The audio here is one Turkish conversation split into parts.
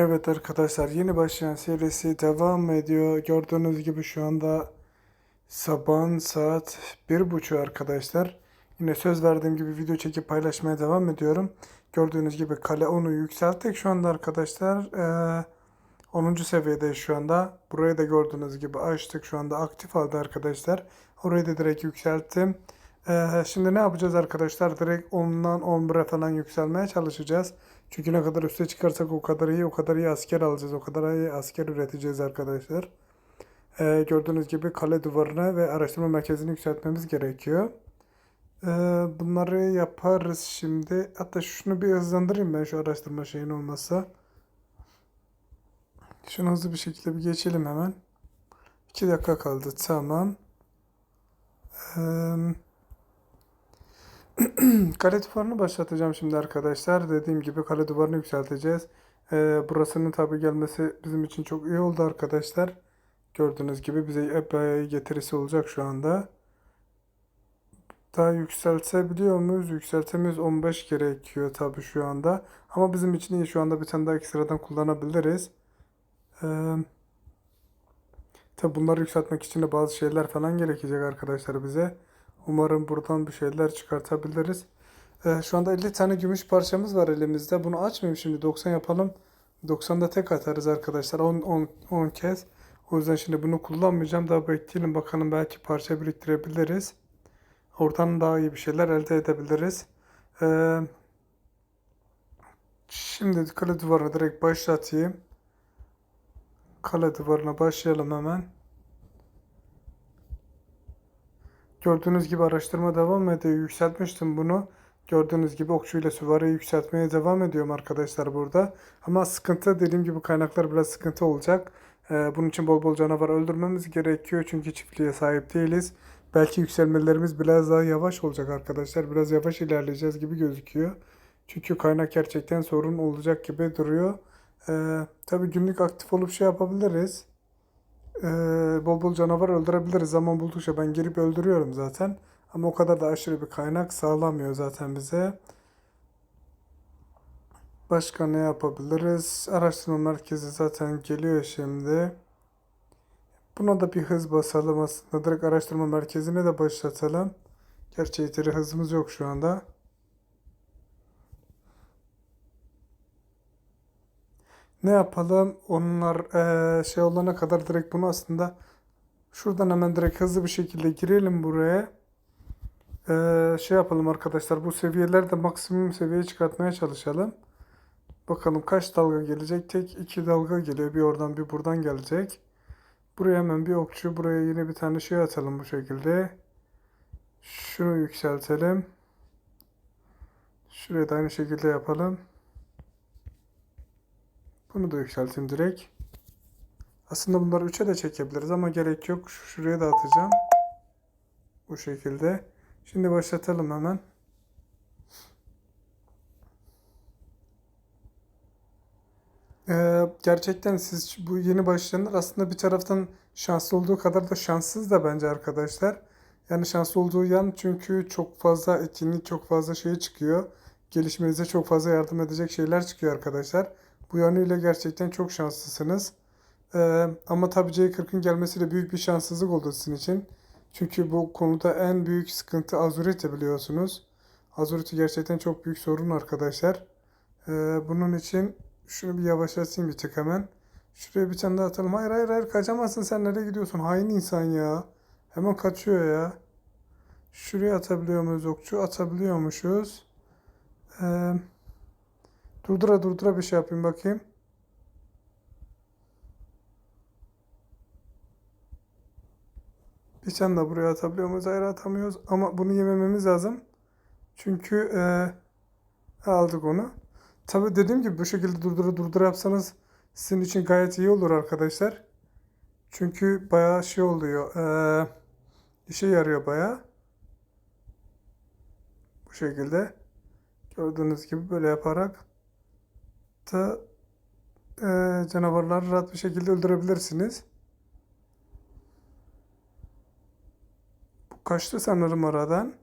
Evet arkadaşlar yeni başlayan serisi devam ediyor. Gördüğünüz gibi şu anda sabahın saat bir buçuk arkadaşlar. Yine söz verdiğim gibi video çekip paylaşmaya devam ediyorum. Gördüğünüz gibi kale 10'u yükselttik şu anda arkadaşlar. Ee, 10. seviyedeyiz şu anda. Burayı da gördüğünüz gibi açtık şu anda aktif halde arkadaşlar. Orayı da direkt yükselttim. Ee, şimdi ne yapacağız arkadaşlar? Direkt 10'dan 11'e falan yükselmeye çalışacağız. Çünkü ne kadar üste çıkarsak o kadar iyi, o kadar iyi asker alacağız, o kadar iyi asker üreteceğiz arkadaşlar. Ee, gördüğünüz gibi kale duvarını ve araştırma merkezini yükseltmemiz gerekiyor. Ee, bunları yaparız şimdi. Hatta şunu bir hızlandırayım ben şu araştırma şeyin olmazsa. Şunu hızlı bir şekilde bir geçelim hemen. 2 dakika kaldı. Tamam. Ee, Kale duvarını başlatacağım şimdi arkadaşlar. Dediğim gibi kale duvarını yükselteceğiz. Ee, burasının tabi gelmesi bizim için çok iyi oldu arkadaşlar. Gördüğünüz gibi bize epey getirisi olacak şu anda. Daha yükseltebiliyor muyuz? Yükseltemiyoruz. 15 gerekiyor tabi şu anda. Ama bizim için iyi. Şu anda bir tane daha ekstradan kullanabiliriz. Ee, tabi bunları yükseltmek için de bazı şeyler falan gerekecek arkadaşlar bize. Umarım buradan bir şeyler çıkartabiliriz. Ee, şu anda 50 tane gümüş parçamız var elimizde. Bunu açmayayım şimdi 90 yapalım. 90'da tek atarız arkadaşlar 10, 10, 10 kez. O yüzden şimdi bunu kullanmayacağım. Daha bekleyelim bakalım belki parça biriktirebiliriz. Oradan daha iyi bir şeyler elde edebiliriz. Ee, şimdi kale duvarına direkt başlatayım. Kale duvarına başlayalım hemen. Gördüğünüz gibi araştırma devam ediyor. Yükseltmiştim bunu. Gördüğünüz gibi okçuyla süvariyi yükseltmeye devam ediyorum arkadaşlar burada. Ama sıkıntı dediğim gibi kaynaklar biraz sıkıntı olacak. Ee, bunun için bol bol canavar öldürmemiz gerekiyor. Çünkü çiftliğe sahip değiliz. Belki yükselmelerimiz biraz daha yavaş olacak arkadaşlar. Biraz yavaş ilerleyeceğiz gibi gözüküyor. Çünkü kaynak gerçekten sorun olacak gibi duruyor. Ee, tabii günlük aktif olup şey yapabiliriz. Ee, bol bol canavar öldürebiliriz. Zaman buldukça ben girip öldürüyorum zaten. Ama o kadar da aşırı bir kaynak sağlamıyor zaten bize. Başka ne yapabiliriz? Araştırma merkezi zaten geliyor şimdi. Buna da bir hız basalım aslında. Direkt araştırma merkezine de başlatalım. Gerçi yeteri hızımız yok şu anda. Ne yapalım? Onlar eee, şey olana kadar direkt bunu aslında şuradan hemen direkt hızlı bir şekilde girelim buraya. Eee, şey yapalım arkadaşlar. Bu seviyeleri de maksimum seviyeye çıkartmaya çalışalım. Bakalım kaç dalga gelecek? Tek iki dalga geliyor. Bir oradan bir buradan gelecek. Buraya hemen bir okçu. Buraya yine bir tane şey atalım bu şekilde. Şunu yükseltelim. Şuraya da aynı şekilde yapalım. Bunu da yükselteyim direkt. Aslında bunları 3'e de çekebiliriz ama gerek yok. Şu- Şuraya da atacağım. Bu şekilde. Şimdi başlatalım hemen. Ee, gerçekten siz bu yeni başlayanlar aslında bir taraftan şanslı olduğu kadar da şanssız da bence arkadaşlar. Yani şanslı olduğu yan çünkü çok fazla etkinlik, çok fazla şey çıkıyor. Gelişmenize çok fazla yardım edecek şeyler çıkıyor arkadaşlar. Bu yönüyle gerçekten çok şanslısınız. Ee, ama tabii C40'ın gelmesiyle büyük bir şanssızlık oldu sizin için. Çünkü bu konuda en büyük sıkıntı Azurite biliyorsunuz. Azurite gerçekten çok büyük sorun arkadaşlar. Ee, bunun için şunu bir yavaşlatayım bir tık hemen. Şuraya bir tane daha atalım. Hayır hayır hayır kaçamazsın sen nereye gidiyorsun? Hain insan ya. Hemen kaçıyor ya. Şuraya atabiliyor muyuz okçu? Atabiliyormuşuz. Ee, durdura durdura bir şey yapayım bakayım. Bir tane de buraya atabiliyor muyuz? Hayır atamıyoruz. Ama bunu yemememiz lazım. Çünkü ee, aldık onu. Tabii dediğim gibi bu şekilde durdura durdura yapsanız sizin için gayet iyi olur arkadaşlar. Çünkü bayağı şey oluyor. ee, işe yarıyor bayağı. Bu şekilde. Gördüğünüz gibi böyle yaparak da ee, canavarları rahat bir şekilde öldürebilirsiniz. Bu kaçtı sanırım aradan.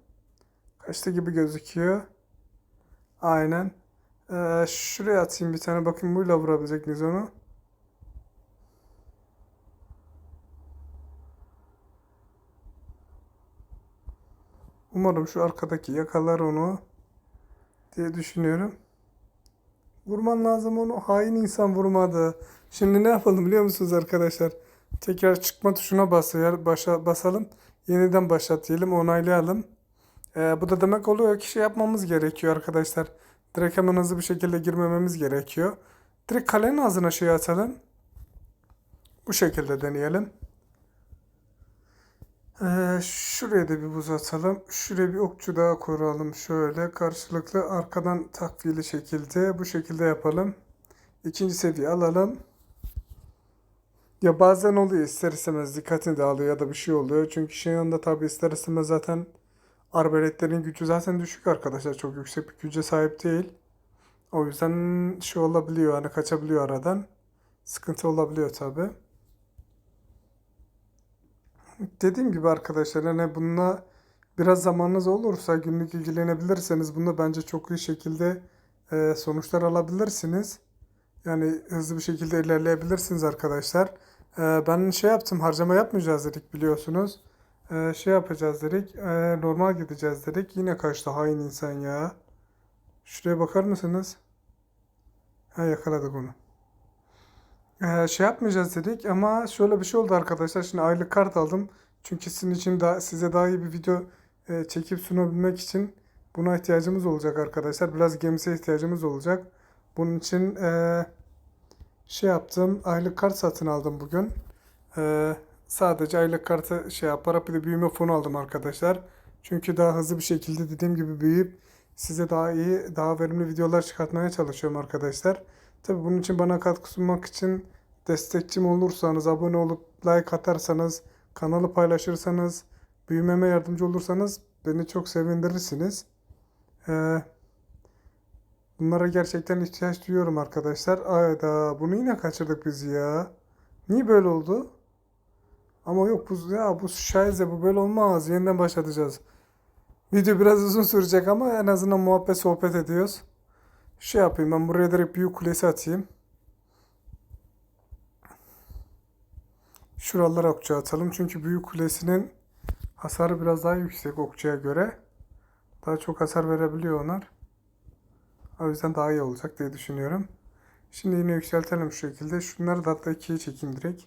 Kaçtı gibi gözüküyor. Aynen. Ee, şuraya atayım bir tane bakayım buyla vurabilecek miyiz onu? Umarım şu arkadaki yakalar onu diye düşünüyorum. Vurman lazım onu. Hain insan vurmadı. Şimdi ne yapalım biliyor musunuz arkadaşlar? Tekrar çıkma tuşuna basıyor, başa, basalım. Yeniden başlat diyelim, onaylayalım. Ee, bu da demek oluyor ki şey yapmamız gerekiyor arkadaşlar. Direkt hemen hızlı bir şekilde girmememiz gerekiyor. Direkt kalenin ağzına şey atalım. Bu şekilde deneyelim. Ee, şuraya da bir buz atalım. Şuraya bir okçu daha kuralım. Şöyle karşılıklı arkadan takviyeli şekilde bu şekilde yapalım. İkinci seviye alalım. Ya bazen oluyor ister istemez dikkatini dağılıyor ya da bir şey oluyor. Çünkü şey anda tabii ister istemez zaten arbaletlerin gücü zaten düşük arkadaşlar. Çok yüksek bir güce sahip değil. O yüzden şey olabiliyor hani kaçabiliyor aradan. Sıkıntı olabiliyor tabii. Dediğim gibi arkadaşlar hani bununla biraz zamanınız olursa günlük ilgilenebilirseniz bunda bence çok iyi şekilde e, sonuçlar alabilirsiniz. Yani hızlı bir şekilde ilerleyebilirsiniz arkadaşlar. E, ben şey yaptım harcama yapmayacağız dedik biliyorsunuz. E, şey yapacağız dedik. e, normal gideceğiz dedik. Yine kaçtı hain insan ya. Şuraya bakar mısınız? Ha yakaladık onu. Ee, şey yapmayacağız dedik ama şöyle bir şey oldu arkadaşlar. Şimdi aylık kart aldım. Çünkü sizin için daha, size daha iyi bir video e, çekip sunabilmek için buna ihtiyacımız olacak arkadaşlar. Biraz gemisi ihtiyacımız olacak. Bunun için e, şey yaptım. Aylık kart satın aldım bugün. E, sadece aylık kartı şey yaparak bir de büyüme fonu aldım arkadaşlar. Çünkü daha hızlı bir şekilde dediğim gibi büyüyüp size daha iyi, daha verimli videolar çıkartmaya çalışıyorum arkadaşlar. Tabii bunun için bana katkı sunmak için destekçim olursanız, abone olup like atarsanız, kanalı paylaşırsanız, büyümeme yardımcı olursanız beni çok sevindirirsiniz. Ee, bunlara gerçekten ihtiyaç duyuyorum arkadaşlar. Ayda bunu yine kaçırdık biz ya. Niye böyle oldu? Ama yok bu ya bu şaize bu böyle olmaz. Yeniden başlatacağız. Video biraz uzun sürecek ama en azından muhabbet sohbet ediyoruz. Şey yapayım ben buraya direkt büyük kulesi atayım. Şuralara okçu atalım. Çünkü büyük kulesinin hasarı biraz daha yüksek okçuya göre. Daha çok hasar verebiliyor onlar. O yüzden daha iyi olacak diye düşünüyorum. Şimdi yine yükseltelim şu şekilde. Şunları da hatta ikiye çekeyim direkt.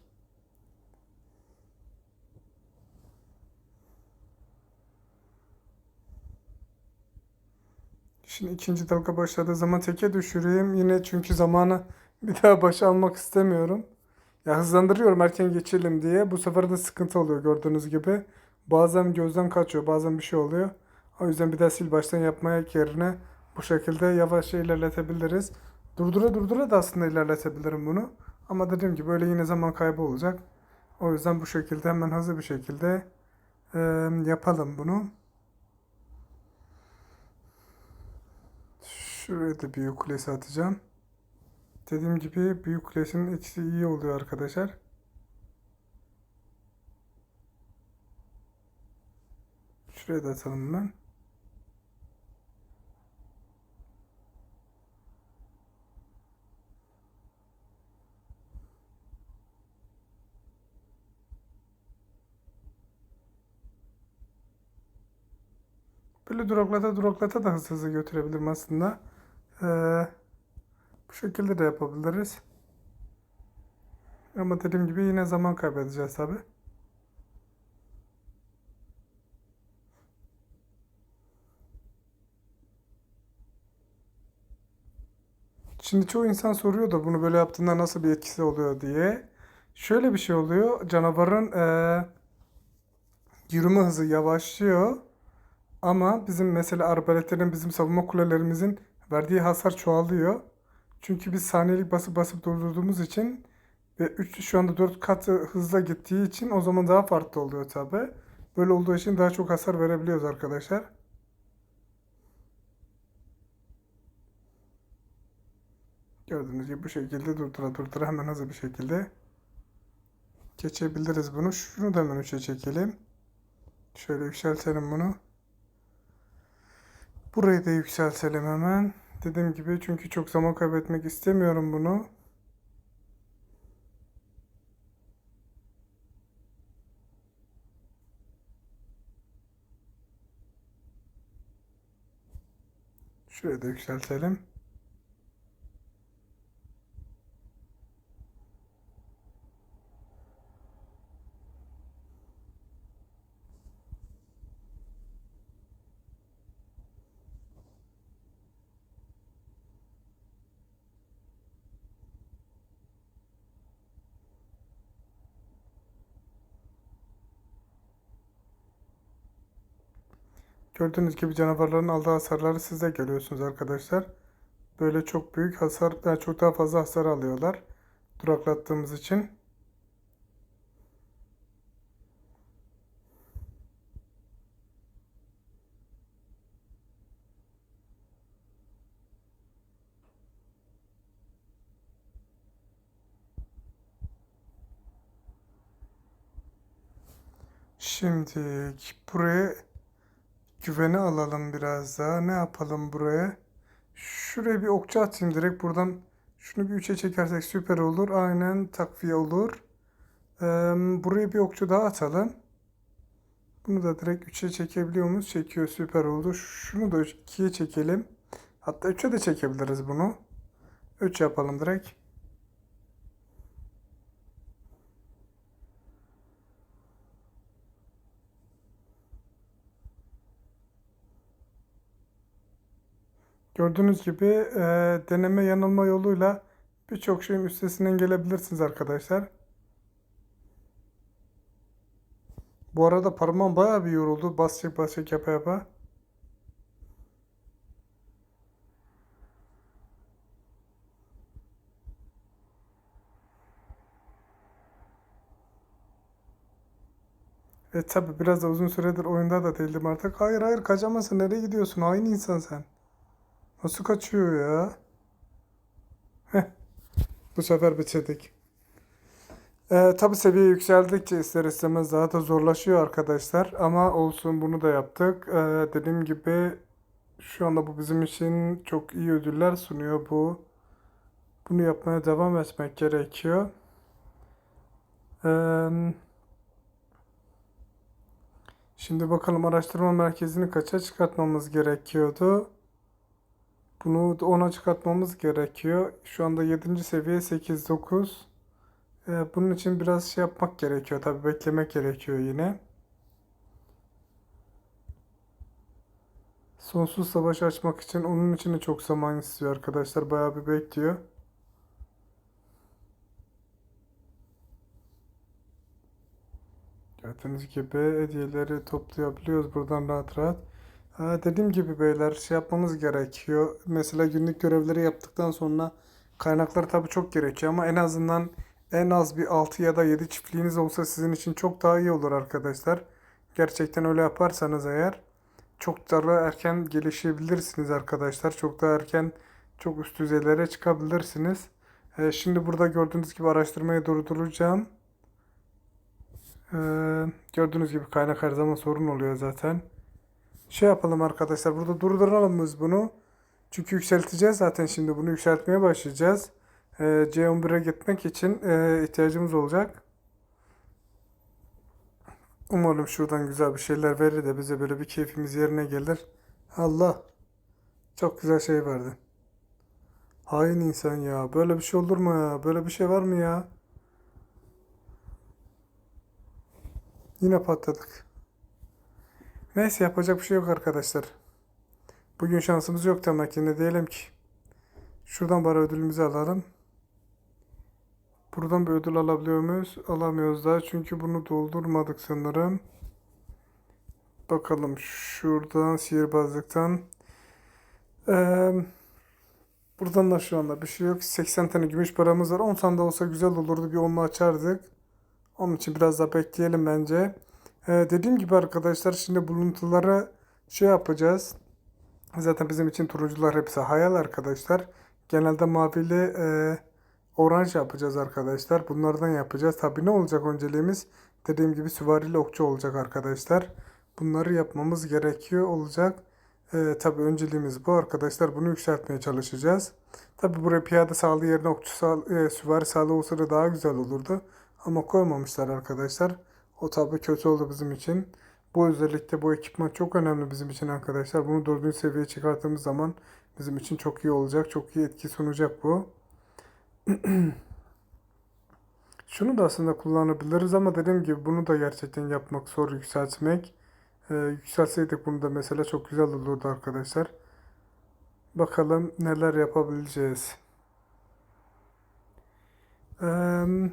Şimdi ikinci dalga başladığı zaman teke düşüreyim. Yine çünkü zamanı bir daha başa almak istemiyorum. Ya hızlandırıyorum erken geçelim diye. Bu sefer de sıkıntı oluyor gördüğünüz gibi. Bazen gözden kaçıyor, bazen bir şey oluyor. O yüzden bir daha sil baştan yapmaya yerine bu şekilde yavaşça ilerletebiliriz. Durdura durdura da aslında ilerletebilirim bunu. Ama dediğim gibi böyle yine zaman kaybı olacak. O yüzden bu şekilde hemen hızlı bir şekilde e, yapalım bunu. Şuraya da büyük kulesi atacağım. Dediğim gibi büyük kulesinin etkisi iyi oluyor arkadaşlar. Şuraya da atalım hemen. Böyle duraklata duraklata da hızlı hızlı götürebilirim aslında. Ee, bu şekilde de yapabiliriz. Ama dediğim gibi yine zaman kaybedeceğiz tabi. Şimdi çoğu insan soruyor da bunu böyle yaptığında nasıl bir etkisi oluyor diye. Şöyle bir şey oluyor. Canavarın eee yürüme hızı yavaşlıyor. Ama bizim mesela arbaletlerin, bizim savunma kulelerimizin verdiği hasar çoğalıyor. Çünkü biz saniyelik basıp basıp durdurduğumuz için ve 3 şu anda 4 kat hızla gittiği için o zaman daha farklı oluyor tabi. Böyle olduğu için daha çok hasar verebiliyoruz arkadaşlar. Gördüğünüz gibi bu şekilde durdura durdura hemen hızlı bir şekilde geçebiliriz bunu. Şunu da hemen 3'e çekelim. Şöyle yükseltelim bunu. Burayı da yükseltelim hemen. Dediğim gibi çünkü çok zaman kaybetmek istemiyorum bunu. Şurayı da yükseltelim. Gördüğünüz gibi canavarların aldığı hasarları siz de görüyorsunuz arkadaşlar. Böyle çok büyük hasar, yani çok daha fazla hasar alıyorlar. Duraklattığımız için. Şimdi buraya güveni alalım biraz daha. Ne yapalım buraya? Şuraya bir okçu atayım direkt buradan. Şunu bir 3'e çekersek süper olur. Aynen takviye olur. Buraya bir okçu daha atalım. Bunu da direkt 3'e çekebiliyor muyuz? Çekiyor süper oldu. Şunu da 2'ye çekelim. Hatta 3'e de çekebiliriz bunu. 3 yapalım direkt. Gördüğünüz gibi e, deneme yanılma yoluyla birçok şeyin üstesinden gelebilirsiniz arkadaşlar. Bu arada parmağım bayağı bir yoruldu. Basacak basacak yapa yapa. E tabi biraz da uzun süredir oyunda da değildim artık. Hayır hayır kaçamazsın. Nereye gidiyorsun? Aynı insan sen. Nasıl kaçıyor ya? Heh. Bu sefer bitirdik. Ee, tabi seviye yükseldikçe ister istemez daha da zorlaşıyor arkadaşlar. Ama olsun bunu da yaptık. Ee, dediğim gibi şu anda bu bizim için çok iyi ödüller sunuyor bu. Bunu yapmaya devam etmek gerekiyor. Ee, şimdi bakalım araştırma merkezini kaça çıkartmamız gerekiyordu. Bunu 10'a çıkartmamız gerekiyor. Şu anda 7. seviye 8-9. Ee, bunun için biraz şey yapmak gerekiyor. Tabii beklemek gerekiyor yine. Sonsuz savaş açmak için onun için de çok zaman istiyor arkadaşlar. Bayağı bir bekliyor. Gördüğünüz gibi hediyeleri toplayabiliyoruz buradan rahat rahat. Dediğim gibi beyler şey yapmamız gerekiyor. Mesela günlük görevleri yaptıktan sonra kaynaklar tabii çok gerekiyor ama en azından en az bir 6 ya da 7 çiftliğiniz olsa sizin için çok daha iyi olur arkadaşlar. Gerçekten öyle yaparsanız eğer çok daha erken gelişebilirsiniz arkadaşlar. Çok daha erken çok üst düzeylere çıkabilirsiniz. Ee, şimdi burada gördüğünüz gibi araştırmayı durduracağım. Ee, gördüğünüz gibi kaynak her zaman sorun oluyor zaten. Şey yapalım arkadaşlar. Burada durduralım biz bunu. Çünkü yükselteceğiz zaten şimdi. Bunu yükseltmeye başlayacağız. Ee, C11'e gitmek için e, ihtiyacımız olacak. Umarım şuradan güzel bir şeyler verir de bize böyle bir keyfimiz yerine gelir. Allah. Çok güzel şey verdi. Hain insan ya. Böyle bir şey olur mu ya? Böyle bir şey var mı ya? Yine patladık. Neyse yapacak bir şey yok arkadaşlar. Bugün şansımız yok demek ki ne diyelim ki. Şuradan bari ödülümüzü alalım. Buradan bir ödül alabiliyor muyuz? Alamıyoruz daha çünkü bunu doldurmadık sanırım. Bakalım şuradan sihirbazlıktan. Ee, buradan da şu anda bir şey yok. 80 tane gümüş paramız var. 10 tane de olsa güzel olurdu. Bir onlu açardık. Onun için biraz daha bekleyelim bence. Ee, dediğim gibi arkadaşlar şimdi buluntuları şey yapacağız. Zaten bizim için turuncular hepsi hayal arkadaşlar. Genelde mavili e, oranj yapacağız arkadaşlar. Bunlardan yapacağız. Tabi ne olacak önceliğimiz? Dediğim gibi süvarili okçu olacak arkadaşlar. Bunları yapmamız gerekiyor olacak. Ee, tabii önceliğimiz bu arkadaşlar. Bunu yükseltmeye çalışacağız. Tabii buraya piyade sağlığı yerine okçu sağ, e, süvari sağlığı olsa da daha güzel olurdu. Ama koymamışlar arkadaşlar. O tabii kötü oldu bizim için. Bu özellikle bu ekipman çok önemli bizim için arkadaşlar. Bunu dördüncü seviyeye çıkarttığımız zaman bizim için çok iyi olacak. Çok iyi etki sunacak bu. Şunu da aslında kullanabiliriz ama dediğim gibi bunu da gerçekten yapmak zor yükseltmek. Ee, yükselseydik bunu da mesela çok güzel olurdu arkadaşlar. Bakalım neler yapabileceğiz. Eee,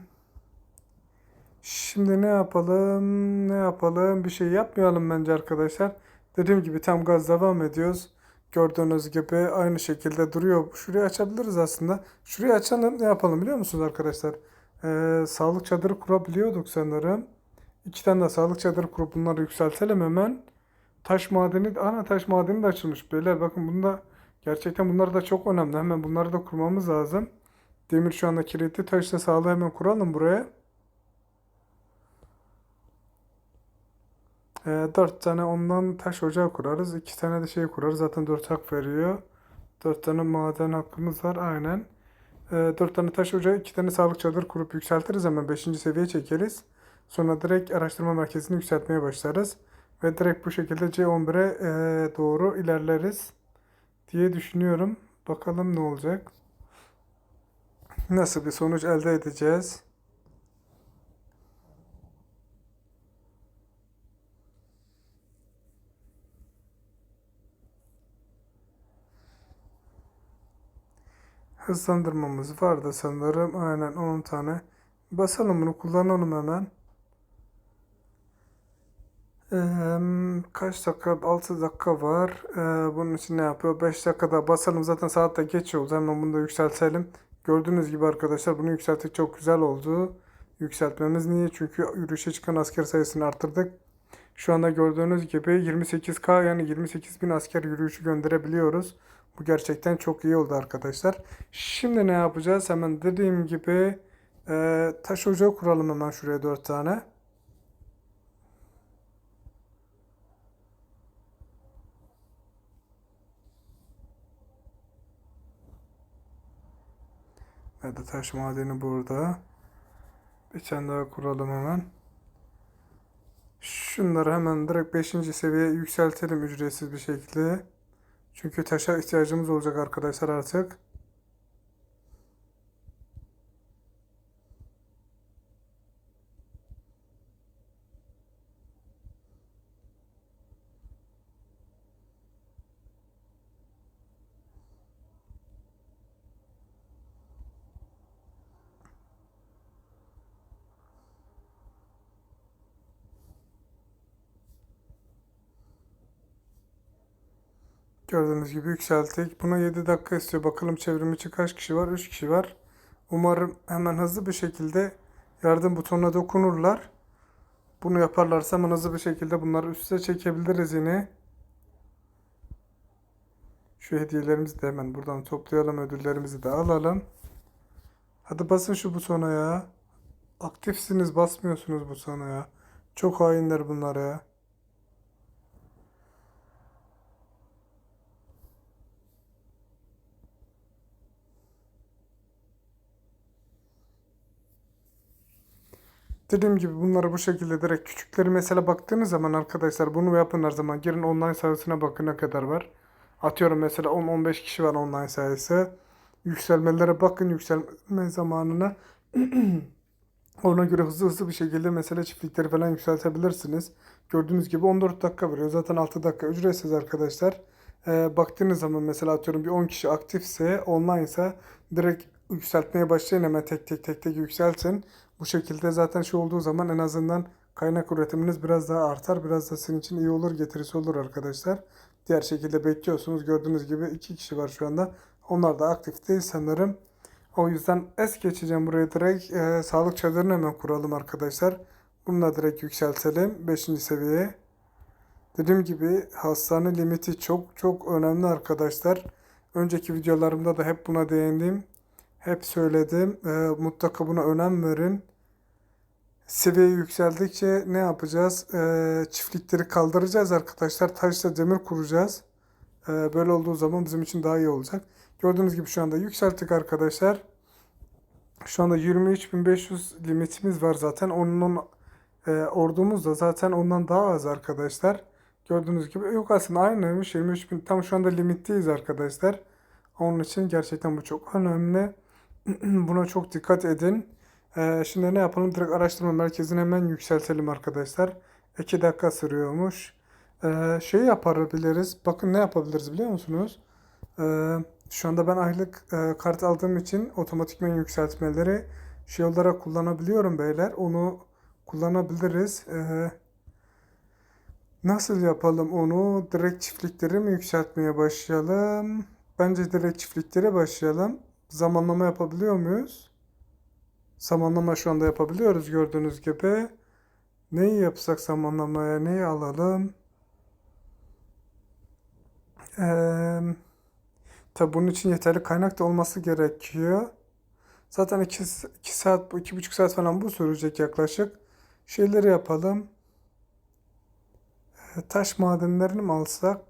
şimdi ne yapalım? Ne yapalım? Bir şey yapmayalım bence arkadaşlar. Dediğim gibi tam gaz devam ediyoruz. Gördüğünüz gibi aynı şekilde duruyor. Şurayı açabiliriz aslında. Şurayı açalım. Ne yapalım biliyor musunuz arkadaşlar? Ee, sağlık çadırı kurabiliyorduk sanırım. İki tane de sağlık çadırı kurup bunları yükseltelim hemen. Taş madeni, ana taş madeni de açılmış. Beyler bakın bunda gerçekten bunlar da çok önemli. Hemen bunları da kurmamız lazım. Demir şu anda kilitli. Taşla sağlığı hemen kuralım buraya. Ee, 4 tane ondan taş ocağı kurarız. 2 tane de şey kurarız. Zaten 4 hak veriyor. 4 tane maden hakkımız var. Aynen. Ee, 4 tane taş ocağı, 2 tane sağlık çadır kurup yükseltiriz. Hemen 5. seviyeye çekeriz. Sonra direkt araştırma merkezini yükseltmeye başlarız. Ve direkt bu şekilde C11'e e, doğru ilerleriz diye düşünüyorum. Bakalım ne olacak. Nasıl bir sonuç elde edeceğiz? Hızlandırmamız vardı sanırım. Aynen 10 tane. Basalım bunu kullanalım hemen. Kaç dakika? 6 dakika var. Bunun için ne yapıyor? 5 dakikada basalım. Zaten saat de geç oldu. Hemen bunu da yükseltelim. Gördüğünüz gibi arkadaşlar bunu yükselttik. Çok güzel oldu. Yükseltmemiz niye? Çünkü yürüyüşe çıkan asker sayısını arttırdık. Şu anda gördüğünüz gibi 28K yani 28 bin asker yürüyüşü gönderebiliyoruz. Bu gerçekten çok iyi oldu arkadaşlar. Şimdi ne yapacağız? Hemen dediğim gibi eee, taş ocağı kuralım hemen şuraya 4 tane. Nerede taş madeni burada. Bir tane daha kuralım hemen. Şunları hemen direkt 5. seviyeye yükseltelim ücretsiz bir şekilde. Çünkü taşa ihtiyacımız olacak arkadaşlar artık. Gördüğünüz gibi yükselttik. Buna 7 dakika istiyor. Bakalım çevrimiçi kaç kişi var? 3 kişi var. Umarım hemen hızlı bir şekilde yardım butonuna dokunurlar. Bunu yaparlarsa hemen hızlı bir şekilde bunları üste çekebiliriz yine. Şu hediyelerimizi de hemen buradan toplayalım. Ödüllerimizi de alalım. Hadi basın şu butona ya. Aktifsiniz basmıyorsunuz butona ya. Çok hainler bunlar ya. Dediğim gibi bunları bu şekilde direkt küçükleri mesela baktığınız zaman arkadaşlar bunu yapın her zaman. Girin online sayısına bakın ne kadar var. Atıyorum mesela 10-15 kişi var online sayısı. Yükselmelere bakın yükselme zamanına. Ona göre hızlı hızlı bir şekilde mesela çiftlikleri falan yükseltebilirsiniz. Gördüğünüz gibi 14 dakika veriyor. Zaten 6 dakika ücretsiz arkadaşlar. Ee, baktığınız zaman mesela atıyorum bir 10 kişi aktifse online ise direkt yükseltmeye başlayın hemen tek tek tek tek yükseltin. Bu şekilde zaten şey olduğu zaman en azından kaynak üretiminiz biraz daha artar. Biraz da sizin için iyi olur, getirisi olur arkadaşlar. Diğer şekilde bekliyorsunuz. Gördüğünüz gibi iki kişi var şu anda. Onlar da aktif değil sanırım. O yüzden es geçeceğim buraya direkt. Ee, sağlık çadırını hemen kuralım arkadaşlar. Bunu da direkt yükseltelim 5. seviyeye. Dediğim gibi hastane limiti çok çok önemli arkadaşlar. Önceki videolarımda da hep buna değindim. Hep söyledim. Ee, mutlaka buna önem verin. Seviye yükseldikçe ne yapacağız? Ee, çiftlikleri kaldıracağız arkadaşlar. Taşla demir kuracağız. Ee, böyle olduğu zaman bizim için daha iyi olacak. Gördüğünüz gibi şu anda yükselttik arkadaşlar. Şu anda 23.500 limitimiz var zaten. Onun e, ordumuz da zaten ondan daha az arkadaşlar. Gördüğünüz gibi yok aslında aynıymış. 23.000 tam şu anda limitteyiz arkadaşlar. Onun için gerçekten bu çok önemli. Buna çok dikkat edin. Ee, şimdi ne yapalım? Direkt araştırma merkezini hemen yükseltelim arkadaşlar. 2 dakika sürüyormuş. Ee, şey yapabiliriz. Bakın ne yapabiliriz biliyor musunuz? Ee, şu anda ben aylık e, kart aldığım için otomatikman yükseltmeleri şey olarak kullanabiliyorum beyler. Onu kullanabiliriz. Ee, nasıl yapalım onu? Direkt çiftlikleri mi yükseltmeye başlayalım? Bence direkt çiftliklere başlayalım. Zamanlama yapabiliyor muyuz? Zamanlama şu anda yapabiliyoruz gördüğünüz gibi. Neyi yapsak zamanlamaya? Neyi alalım? Eee tabi bunun için yeterli kaynak da olması gerekiyor. Zaten 2, 2 saat, 2,5 saat falan bu sürecek yaklaşık. Şeyleri yapalım. Taş madenlerini mi alsak?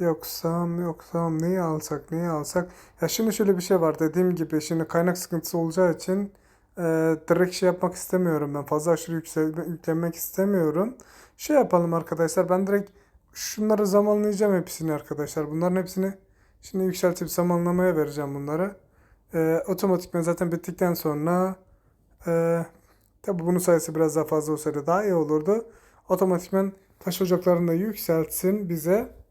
Yoksa yoksa neyi alsak neyi alsak? Ya şimdi şöyle bir şey var dediğim gibi şimdi kaynak sıkıntısı olacağı için e, direkt şey yapmak istemiyorum ben fazla aşırı yükselme, yüklenmek istemiyorum. Şey yapalım arkadaşlar ben direkt şunları zamanlayacağım hepsini arkadaşlar. Bunların hepsini şimdi yükseltip zamanlamaya vereceğim bunları. E, otomatikman zaten bittikten sonra e, tabi bunun sayısı biraz daha fazla olsaydı daha iyi olurdu. Otomatikman taş ocaklarını da yükseltsin bize.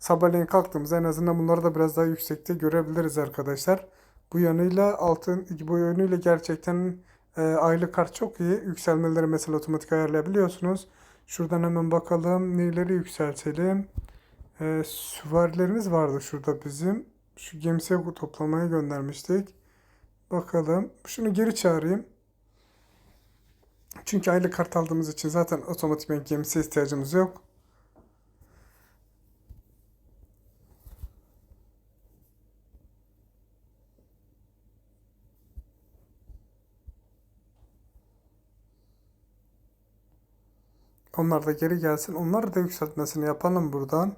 Sabahleyin kalktığımızda en azından bunları da biraz daha yüksekte görebiliriz arkadaşlar. Bu yönüyle altın bu yönüyle gerçekten e, aylık kart çok iyi. Yükselmeleri mesela otomatik ayarlayabiliyorsunuz. Şuradan hemen bakalım neleri yükseltelim. E, süvarilerimiz vardı şurada bizim. Şu gemisiye toplamaya göndermiştik. Bakalım. Şunu geri çağırayım. Çünkü aylık kart aldığımız için zaten otomatikman gemisiye ihtiyacımız yok. Onlar da geri gelsin. Onlar da yükseltmesini yapalım buradan.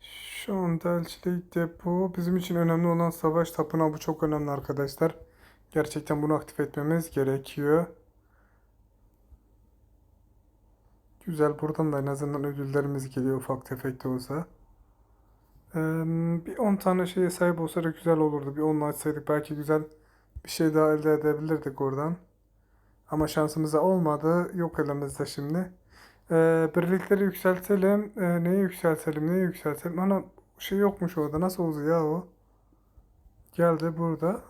Şu anda elçilik depo bizim için önemli olan savaş tapınağı bu çok önemli arkadaşlar. Gerçekten bunu aktif etmemiz gerekiyor. Güzel buradan da en azından ödüllerimiz geliyor ufak tefek de olsa. Bir 10 tane şeye sahip olsaydık güzel olurdu. Bir 10 açsaydık belki güzel bir şey daha elde edebilirdik oradan. Ama şansımıza olmadı. Yok elimizde şimdi. Birlikleri yükseltelim. Neyi yükseltelim? Neyi yükseltelim? Ana şey yokmuş orada. Nasıl oldu ya o? Geldi burada.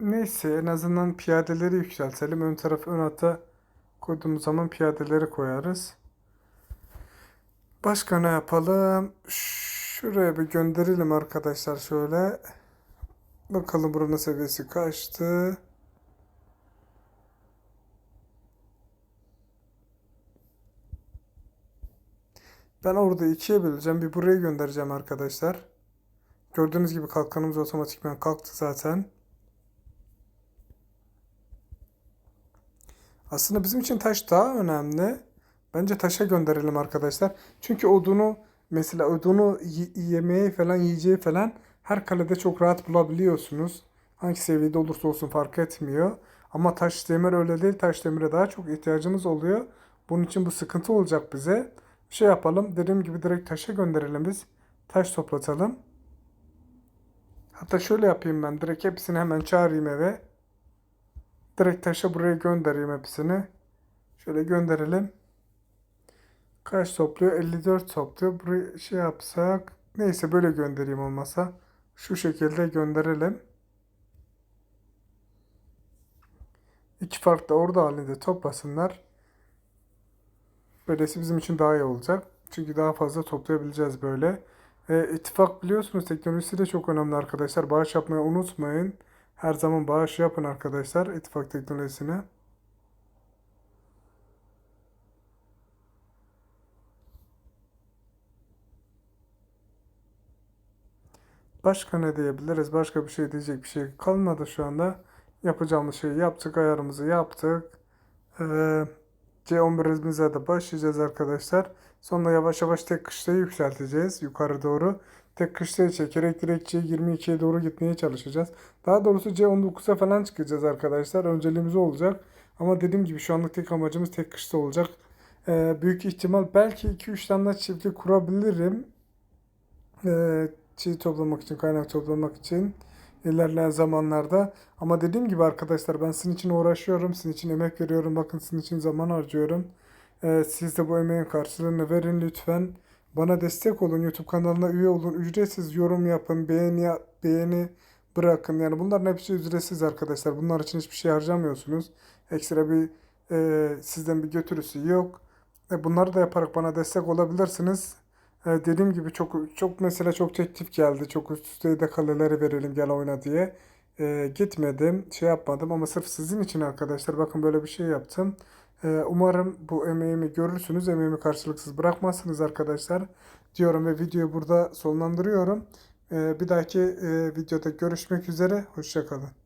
Neyse en azından piyadeleri yükseltelim. Ön taraf ön hatta koyduğumuz zaman piyadeleri koyarız. Başka ne yapalım? Şuraya bir gönderelim arkadaşlar şöyle. Bakalım buranın seviyesi kaçtı. Ben orada ikiye böleceğim. Bir buraya göndereceğim arkadaşlar. Gördüğünüz gibi kalkanımız otomatikman kalktı zaten. Aslında bizim için taş daha önemli. Bence taşa gönderelim arkadaşlar. Çünkü odunu mesela odunu yemeği falan yiyeceği falan her kalede çok rahat bulabiliyorsunuz. Hangi seviyede olursa olsun fark etmiyor. Ama taş demir öyle değil. Taş demire daha çok ihtiyacımız oluyor. Bunun için bu sıkıntı olacak bize. Bir şey yapalım. Dediğim gibi direkt taşa gönderelim biz. Taş toplatalım. Hatta şöyle yapayım ben. Direkt hepsini hemen çağırayım eve. Direkt taşa buraya göndereyim hepsini. Şöyle gönderelim. Kaç topluyor? 54 topluyor. Buraya şey yapsak. Neyse böyle göndereyim olmasa. Şu şekilde gönderelim. İki farklı orada halinde toplasınlar. Böylesi bizim için daha iyi olacak. Çünkü daha fazla toplayabileceğiz böyle. E, ittifak biliyorsunuz teknolojisi de çok önemli arkadaşlar. Bağış yapmayı unutmayın. Her zaman bağış yapın arkadaşlar ittifak teknolojisine. Başka ne diyebiliriz? Başka bir şey diyecek bir şey kalmadı şu anda. Yapacağımız şeyi yaptık, ayarımızı yaptık. Ee, C11'imize de başlayacağız arkadaşlar. Sonra yavaş yavaş tek kışlayı yükselteceğiz yukarı doğru. Tek kışlayı çekerek direkt C22'ye doğru gitmeye çalışacağız. Daha doğrusu C19'a falan çıkacağız arkadaşlar. Önceliğimiz olacak. Ama dediğim gibi şu anlık tek amacımız tek kışta olacak. Ee, büyük ihtimal belki 2-3 tane çiftlik kurabilirim. Ee, çiğ toplamak için, kaynak toplamak için ilerleyen zamanlarda. Ama dediğim gibi arkadaşlar ben sizin için uğraşıyorum, sizin için emek veriyorum, bakın sizin için zaman harcıyorum. Ee, siz de bu emeğin karşılığını verin lütfen. Bana destek olun, YouTube kanalına üye olun, ücretsiz yorum yapın, beğeni beğeni bırakın. Yani bunların hepsi ücretsiz arkadaşlar. Bunlar için hiçbir şey harcamıyorsunuz. Ekstra bir e, sizden bir götürüsü yok. E, bunları da yaparak bana destek olabilirsiniz. E, dediğim gibi çok çok mesela çok teklif geldi. Çok üst üste de kaleleri verelim gel oyna diye. E, gitmedim, şey yapmadım ama sırf sizin için arkadaşlar bakın böyle bir şey yaptım. E, umarım bu emeğimi görürsünüz. Emeğimi karşılıksız bırakmazsınız arkadaşlar diyorum ve videoyu burada sonlandırıyorum. E, bir dahaki e, videoda görüşmek üzere. Hoşçakalın.